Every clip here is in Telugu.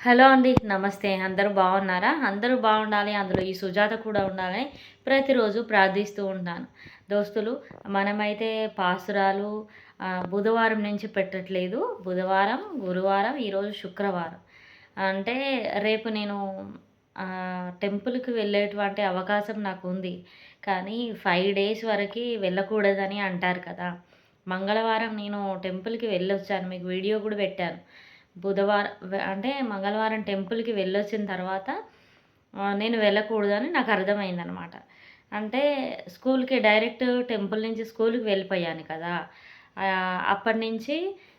హలో అండి నమస్తే. అందరూ బాగున్నారా? అందరూ బాగుండాలి అందులో ఈ సుజాత కూడా ఉండాలని ప్రతిరోజు ప్రార్థిస్తూ ఉంటాను. దోస్తులు మనమైతే పాసురాలు బుధవారం నుంచి పెట్టట్లేదు. బుధవారం గురువారం ఈరోజు శుక్రవారం. అంటే రేపు నేను టెంపుల్కి వెళ్ళేటువంటి అవకాశం నాకు ఉంది కానీ ఫైవ్ డేస్ వరకు వెళ్ళకూడదని అంటారు కదా. మంగళవారం నేను టెంపుల్కి వెళ్ళొచ్చాను. మీకు వీడియో కూడా పెట్టాను. బుధవారం అంటే మంగళవారం టెంపుల్కి వెళ్ళొచ్చిన తర్వాత నేను వెళ్ళకూడదని నాకు అర్థమైందనమాట. అంటే స్కూల్కి డైరెక్ట్ టెంపుల్ నుంచి స్కూల్కి వెళ్ళిపోయాను కదా. అప్పటి నుంచి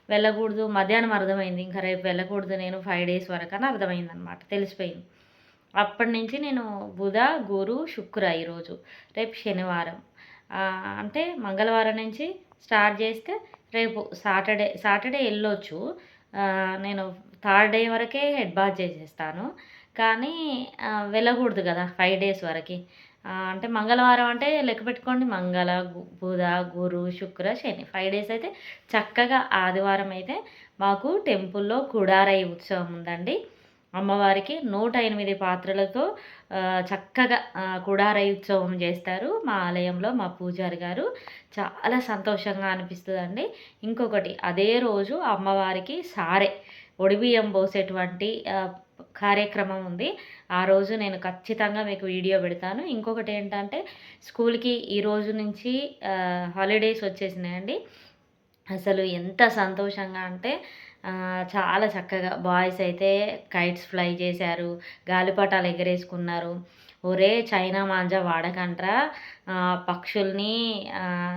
వెళ్ళకూడదు. మధ్యాహ్నం అర్థమైంది. ఇంకా రేపు వెళ్ళకూడదు. నేను ఫైవ్ డేస్ వరకు అని అర్థమైంది అనమాట తెలిసిపోయింది. అప్పటి నుంచి నేను బుధ గురు శుక్ర ఈరోజు రేపు శనివారం. అంటే మంగళవారం నుంచి స్టార్ట్ చేస్తే రేపు సాటర్డే సాటర్డే వెళ్ళొచ్చు. నేను థర్డ్ డే వరకే హెడ్ బాత్ చేసేస్తాను. కానీ వెళ్ళకూడదు కదా ఫైవ్ డేస్ వరకు. అంటే మంగళవారం అంటే లెక్క పెట్టుకోండి మంగళ బుధ గురు శుక్ర శని. ఫైవ్ డేస్ అయితే చక్కగా ఆదివారం అయితే మాకు టెంపుల్లో కుడారై ఉత్సవం ఉందండి. అమ్మవారికి నూట ఎనిమిది పాత్రలతో చక్కగా కుడారై ఉత్సవం చేస్తారు మా ఆలయంలో మా పూజారి గారు. చాలా సంతోషంగా అనిపిస్తుందండి. ఇంకొకటి అదే రోజు అమ్మవారికి సారే ఒడిబియ్యం పోసేటువంటి కార్యక్రమం ఉంది. ఆ రోజు నేను ఖచ్చితంగా మీకు వీడియో పెడతాను. ఇంకొకటి ఏంటంటే స్కూల్కి ఈ రోజు నుంచి హాలిడేస్ వచ్చేసినాయండి. అసలు ఎంత సంతోషంగా అంటే చాలా చక్కగా బాయ్స్ అయితే కైట్స్ ఫ్లై చేశారు గాలిపటాలు ఎగరేసుకున్నారు. ఒరే చైనా మాంజా వాడకంట్రా పక్షుల్ని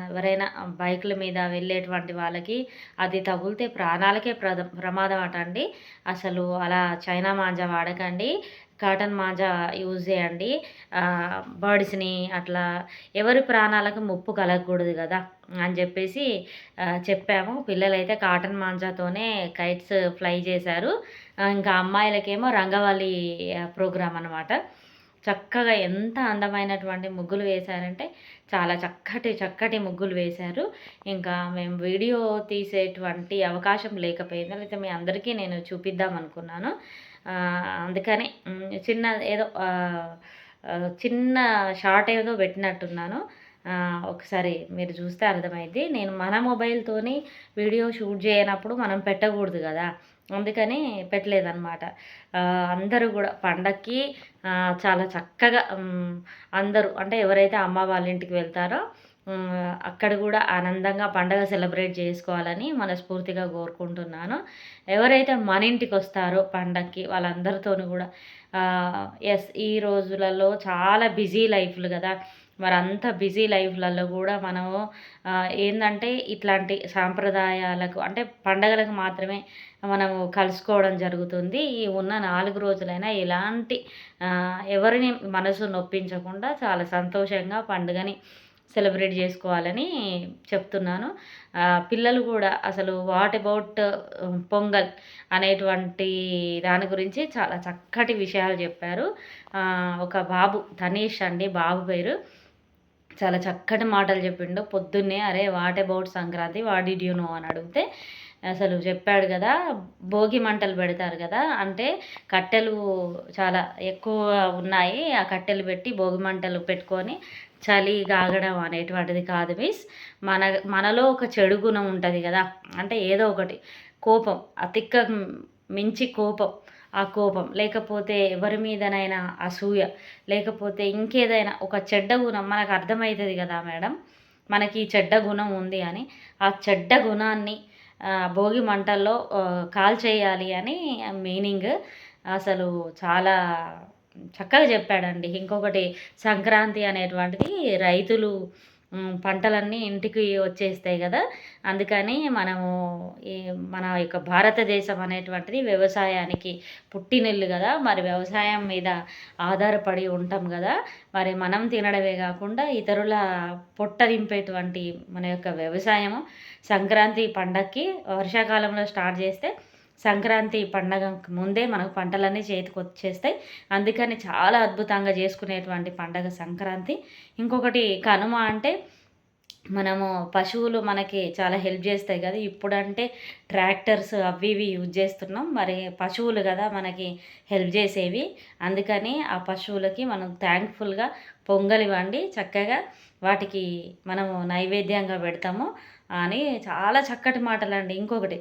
ఎవరైనా బైకుల మీద వెళ్ళేటువంటి వాళ్ళకి అది తగిలితే ప్రాణాలకే ప్రద ప్రమాదం అటండి. అండి అసలు అలా చైనా మాంజా వాడకండి. కాటన్ మాజా యూజ్ చేయండి. బర్డ్స్ని అట్లా ఎవరి ప్రాణాలకు ముప్పు కలగకూడదు కదా అని చెప్పేసి చెప్పాము. పిల్లలైతే కాటన్ మాంజాతోనే కైట్స్ ఫ్లై చేశారు. ఇంకా అమ్మాయిలకేమో రంగవల్లి ప్రోగ్రాం అనమాట చక్కగా ఎంత అందమైనటువంటి ముగ్గులు వేశారంటే చాలా చక్కటి చక్కటి ముగ్గులు వేశారు. ఇంకా మేము వీడియో తీసేటువంటి అవకాశం లేకపోయింది అయితే మీ అందరికీ నేను చూపిద్దాం అనుకున్నాను అందుకని చిన్న ఏదో చిన్న షార్ట్ ఏదో పెట్టినట్టున్నాను. ఒకసారి మీరు చూస్తే అర్థమైంది నేను మన మొబైల్తోని వీడియో షూట్ చేయనప్పుడు మనం పెట్టకూడదు కదా. అందుకని పెట్టలేదన్నమాట. అందరూ కూడా పండక్కి చాలా చక్కగా అందరూ అంటే ఎవరైతే అమ్మ వాళ్ళ ఇంటికి వెళ్తారో అక్కడ కూడా ఆనందంగా పండగ సెలబ్రేట్ చేసుకోవాలని మనస్ఫూర్తిగా కోరుకుంటున్నాను. ఎవరైతే మన ఇంటికి వస్తారో పండక్కి వాళ్ళందరితోనూ కూడా ఎస్ ఈ రోజులలో చాలా బిజీ లైఫ్లు కదా. మరి అంత బిజీ లైఫ్లలో కూడా మనము ఏంటంటే ఇట్లాంటి సాంప్రదాయాలకు అంటే పండగలకు మాత్రమే మనము కలుసుకోవడం జరుగుతుంది. ఈ ఉన్న నాలుగు రోజులైనా ఎలాంటి ఎవరిని మనసు నొప్పించకుండా చాలా సంతోషంగా పండుగని సెలబ్రేట్ చేసుకోవాలని చెప్తున్నాను. పిల్లలు కూడా అసలు వాట్ అబౌట్ పొంగల్ అనేటువంటి దాని గురించి చాలా చక్కటి విషయాలు చెప్పారు. ఒక బాబు తనీష్ అండి బాబు పేరు. చాలా చక్కటి మాటలు చెప్పిండు. పొద్దున్నే అరే what about Sankranti? What did you know? అని అడిగితే అసలు చెప్పాడు కదా భోగి మంటలు పెడతారు కదా అంటే కట్టెలు చాలా ఎక్కువ ఉన్నాయి. ఆ కట్టెలు పెట్టి భోగి మంటలు పెట్టుకొని చలి గాగడం అనేటువంటిది కాదు మీన్స్ మన మనలో ఒక చెడు గుణం ఉంటుంది కదా. అంటే ఏదో ఒకటి. కోపం అతిక్క మించి కోపం ఆ కోపం. లేకపోతే ఎవరి మీదనైనా అసూయ లేకపోతే ఇంకేదైనా ఒక చెడ్డ గుణం మనకు అర్థమవుతుంది కదా మేడం. మనకి ఈ చెడ్డ గుణం ఉంది అని. ఆ చెడ్డ గుణాన్ని భోగి మంటల్లో కాల్చేయాలి అని మీనింగ్ అసలు చాలా చక్కగా చెప్పాడండి. ఇంకొకటి సంక్రాంతి అనేటువంటిది రైతులు పంటలన్నీ ఇంటికి వచ్చేస్తాయి కదా. అందుకని మనము ఈ మన యొక్క భారతదేశం అనేటువంటిది వ్యవసాయానికి పుట్టినిల్లు కదా. మరి వ్యవసాయం మీద ఆధారపడి ఉంటాం కదా. మరి మనం తినడమే కాకుండా ఇతరుల పొట్ట నింపేటువంటి మన యొక్క వ్యవసాయము సంక్రాంతి పండక్కి వర్షాకాలంలో స్టార్ట్ చేస్తే సంక్రాంతి పండగ ముందే మనకు పంటలన్నీ చేతికి వచ్చేస్తాయి. అందుకని చాలా అద్భుతంగా చేసుకునేటువంటి పండగ సంక్రాంతి. ఇంకొకటి కనుమ అంటే మనము పశువులు మనకి చాలా హెల్ప్ చేస్తాయి కదా. ఇప్పుడంటే ట్రాక్టర్స్ అవి ఇవి యూజ్ చేస్తున్నాం. మరి పశువులు కదా మనకి హెల్ప్ చేసేవి. అందుకని ఆ పశువులకి మనం థ్యాంక్ఫుల్గా పొంగల్ ఇవ్వండి చక్కగా వాటికి మనము నైవేద్యంగా పెడతాము. అని చాలా చక్కటి మాటలు అండి ఇంకొకటి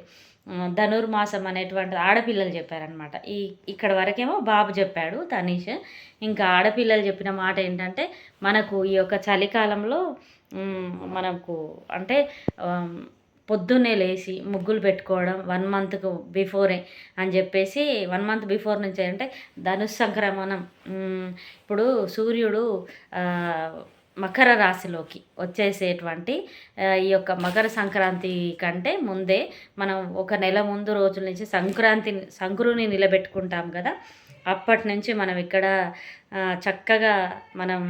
ధనుర్మాసం అనేటువంటి ఆడపిల్లలు చెప్పారనమాట ఈ ఇక్కడ వరకేమో బాబు చెప్పాడు తనీష్. ఇంకా ఆడపిల్లలు చెప్పిన మాట ఏంటంటే మనకు ఈ యొక్క చలికాలంలో మనకు అంటే పొద్దున్నే లేచి ముగ్గులు పెట్టుకోవడం వన్ మంత్కు బిఫోరే అని చెప్పేసి వన్ మంత్ బిఫోర్ నుంచి అంటే ధనుస్ సంక్రమణం ఇప్పుడు సూర్యుడు మకర రాశిలోకి వచ్చేసేటువంటి ఈ యొక్క మకర సంక్రాంతి కంటే ముందే మనం ఒక నెల ముందు రోజుల నుంచి సంక్రాంతి సంక్రుని నిలబెట్టుకుంటాం కదా. అప్పటి నుంచి మనం ఇక్కడ చక్కగా మనం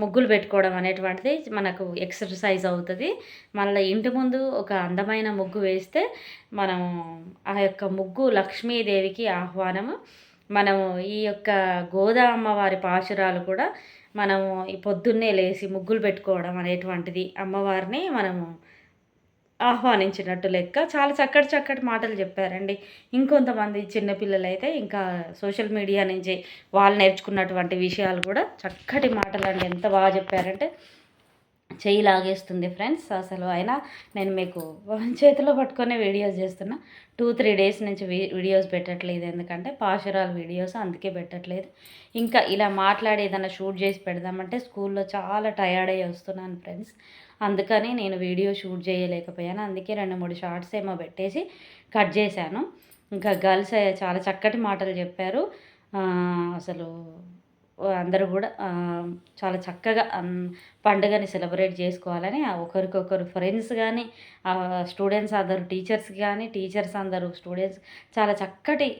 ముగ్గులు పెట్టుకోవడం అనేటువంటిది మనకు ఎక్సర్సైజ్ అవుతుంది. మళ్ళీ ఇంటి ముందు ఒక అందమైన ముగ్గు వేస్తే మనం ఆ యొక్క ముగ్గు లక్ష్మీదేవికి ఆహ్వానము. మనము ఈ యొక్క గోదా అమ్మవారి పాశురాలు కూడా మనము ఈ పొద్దున్నే లేచి ముగ్గులు పెట్టుకోవడం అనేటువంటిది అమ్మవారిని మనము ఆహ్వానించినట్టు లెక్క. చాలా చక్కటి చక్కటి మాటలు చెప్పారండి. ఇంకొంతమంది చిన్నపిల్లలు అయితే ఇంకా సోషల్ మీడియా నుంచి వాళ్ళు నేర్చుకున్నటువంటి విషయాలు కూడా చక్కటి మాటలు అండి ఎంత బాగా చెప్పారంటే చెయ్యి లాగేస్తుంది ఫ్రెండ్స్. అసలు అయినా నేను మీకు చేతిలో పట్టుకునే వీడియోస్ చేస్తున్నా. టూ త్రీ డేస్ నుంచి వీడియోస్ పెట్టట్లేదు. ఎందుకంటే పాశురాలు వీడియోస్ అందుకే పెట్టట్లేదు. ఇంకా ఇలా మాట్లాడి ఏదైనా షూట్ చేసి పెడదామంటే స్కూల్లో చాలా టయర్డ్ అయ్యి వస్తున్నాను ఫ్రెండ్స్. అందుకని నేను వీడియో షూట్ చేయలేకపోయాను. అందుకే రెండు మూడు షార్ట్స్ ఏమో పెట్టేసి కట్ చేశాను. ఇంకా గర్ల్స్ చాలా చక్కటి మాటలు చెప్పారు. అసలు అందరూ కూడా చాలా చక్కగా పండుగని సెలబ్రేట్ చేసుకోవాలని ఒకరికొకరు ఫ్రెండ్స్ కానీ స్టూడెంట్స్ అందరు టీచర్స్ కానీ టీచర్స్ అందరూ స్టూడెంట్స్ చాలా చక్కటి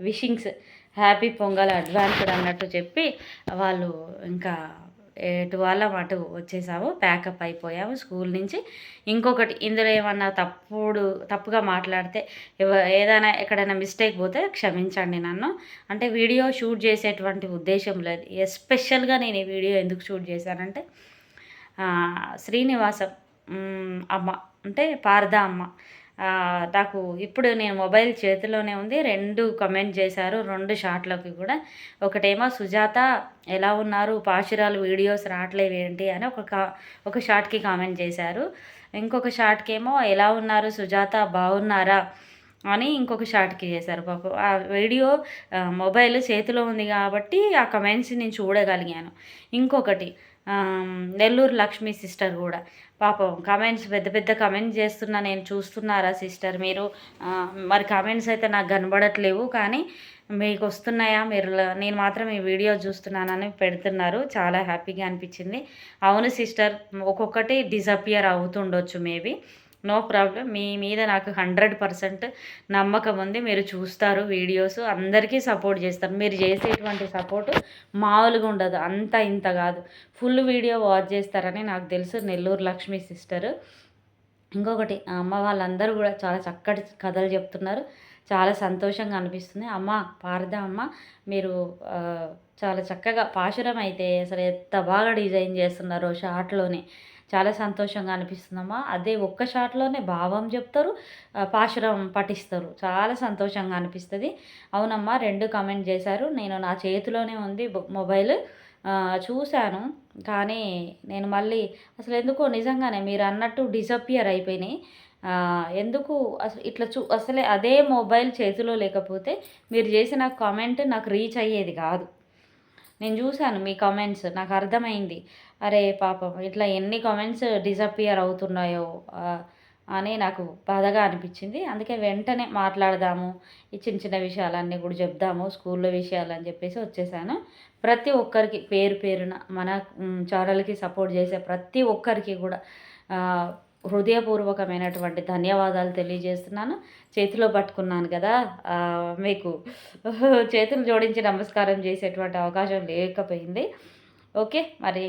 విషింగ్స్ హ్యాపీ పొంగల్ అడ్వాన్స్డ్ అన్నట్టు చెప్పి వాళ్ళు ఇంకా ఎటు వాళ్ళం అటు వచ్చేసాము ప్యాకప్ అయిపోయాము స్కూల్ నుంచి. ఇంకొకటి ఇందులో ఏమన్నా తప్పుడు తప్పుగా మాట్లాడితే ఏదైనా ఎక్కడైనా మిస్టేక్ పోతే క్షమించండి నన్ను. అంటే వీడియో షూట్ చేసేటువంటి ఉద్దేశం లేదు. ఎస్పెషల్గా నేను ఈ వీడియో ఎందుకు షూట్ చేశానంటే శ్రీనివాసం అమ్మ అంటే పారదా అమ్మ. నాకు ఇప్పుడు నేను మొబైల్ చేతిలోనే ఉంది. రెండు కమెంట్ చేశారు రెండు షాట్లకి కూడా. ఒకటేమో సుజాత ఎలా ఉన్నారు? పాశురాలు వీడియోస్ రావట్లేదు ఏంటి అని ఒక కా ఒక షాట్కి కామెంట్ చేశారు. ఇంకొక షాట్కి ఏమో ఎలా ఉన్నారు సుజాత? బాగున్నారా? అని ఇంకొక షాట్కి చేశారు. పాప ఆ వీడియో మొబైల్ చేతిలో ఉంది కాబట్టి ఆ కమెంట్స్ నేను చూడగలిగాను. ఇంకొకటి నెల్లూరు లక్ష్మి సిస్టర్ కూడా. పాపం కమెంట్స్ పెద్ద పెద్ద కమెంట్స్ చేస్తున్నా నేను చూస్తున్నారా సిస్టర్ మీరు? మరి కమెంట్స్ అయితే నాకు కనబడట్లేవు కానీ మీకు వస్తున్నాయా మీరు నేను మాత్రం ఈ వీడియో చూస్తున్నానని పెడుతున్నారు. చాలా హ్యాపీగా అనిపించింది. అవును సిస్టర్ ఒక్కొక్కటి డిజపియర్ అవుతుండొచ్చు మేబీ. No problem. మీ మీద నాకు హండ్రెడ్ పర్సెంట్ నమ్మకం ఉంది. మీరు చూస్తారు వీడియోస్. అందరికీ సపోర్ట్ చేస్తారు. మీరు చేసేటువంటి సపోర్ట్ మామూలుగా ఉండదు. అంత ఇంత కాదు. ఫుల్ వీడియో వాచ్ చేస్తారని నాకు తెలుసు. నెల్లూరు లక్ష్మి సిస్టర్. ఇంకొకటి అమ్మ వాళ్ళందరూ కూడా చాలా చక్కటి కథలు చెప్తున్నారు. చాలా సంతోషంగా అనిపిస్తుంది. అమ్మ పారద అమ్మ మీరు చాలా చక్కగా పాశురం అయితే అసలు ఎంత బాగా డిజైన్ చేస్తున్నారో షార్ట్లోనే చాలా సంతోషంగా అనిపిస్తుందమ్మా. అదే ఒక్క షాట్లోనే భావం చెప్తారు పాశురం పఠిస్తారు. చాలా సంతోషంగా అనిపిస్తుంది. అవునమ్మా రెండు కమెంట్ చేశారు. నేను నా చేతిలోనే ఉంది మొబైల్. చూశాను. కానీ నేను మళ్ళీ అసలు ఎందుకో నిజంగానే మీరు అన్నట్టు డిసప్పియర్ అయిపోయినాయి. ఎందుకు అసలు ఇట్లా చూ అసలే అదే మొబైల్ చేతిలో లేకపోతే మీరు చేసిన కామెంట్ నాకు రీచ్ అయ్యేది కాదు. నేను చూశాను మీ కామెంట్స్ నాకు అర్థమైంది. అరే పాపం ఇట్లా ఎన్ని కామెంట్స్ డిసప్పియర్ అవుతున్నాయో అని నాకు బాధగా అనిపించింది. అందుకే వెంటనే మాట్లాడదాము ఈ చిన్న చిన్న విషయాలన్నీ కూడా చెప్దాము స్కూల్లో విషయాలు అని చెప్పేసి వచ్చేసాను. ప్రతి ఒక్కరికి పేరు పేరున మన ఛానల్కి సపోర్ట్ చేసే ప్రతి ఒక్కరికి కూడా హృదయపూర్వకమైనటువంటి ధన్యవాదాలు తెలియజేస్తున్నాను. చేతిలో పట్టుకున్నాను కదా మీకు చేతులు జోడించి నమస్కారం చేసేటువంటి అవకాశం లేకపోయింది. ఓకే మరి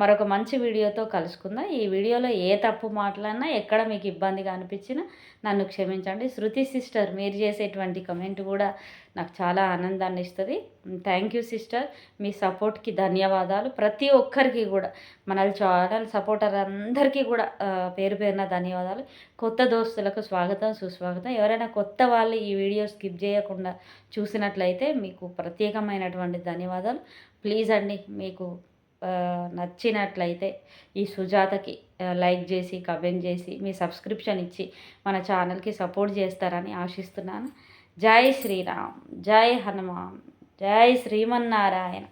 మరొక మంచి వీడియోతో కలుసుకుందాం. ఈ వీడియోలో ఏ తప్పు మాట్లాడినా ఎక్కడ మీకు ఇబ్బందిగా అనిపించినా నన్ను క్షమించండి. శృతి సిస్టర్ మీరు చేసేటువంటి కమెంట్ కూడా నాకు చాలా ఆనందాన్ని ఇస్తుంది. Thank you sister. మీ సపోర్ట్కి ధన్యవాదాలు. ప్రతి ఒక్కరికి కూడా మన ఛానల్ సపోర్టర్ అందరికీ కూడా పేరు పేరున ధన్యవాదాలు. కొత్త దోస్తులకు స్వాగతం సుస్వాగతం. ఎవరైనా కొత్త వాళ్ళు ఈ వీడియో స్కిప్ చేయకుండా చూసినట్లయితే మీకు ప్రత్యేకమైనటువంటి ధన్యవాదాలు. ప్లీజ్ అండి మీకు నచ్చినట్లయితే ఈ సుజాతకి లైక్ చేసి కమెంట్ చేసి మీ సబ్స్క్రిప్షన్ ఇచ్చి మన ఛానల్కి సపోర్ట్ చేస్తారని ఆశిస్తున్నాను. జై శ్రీరామ్ జై హనుమాన్ జై శ్రీమన్నారాయణ.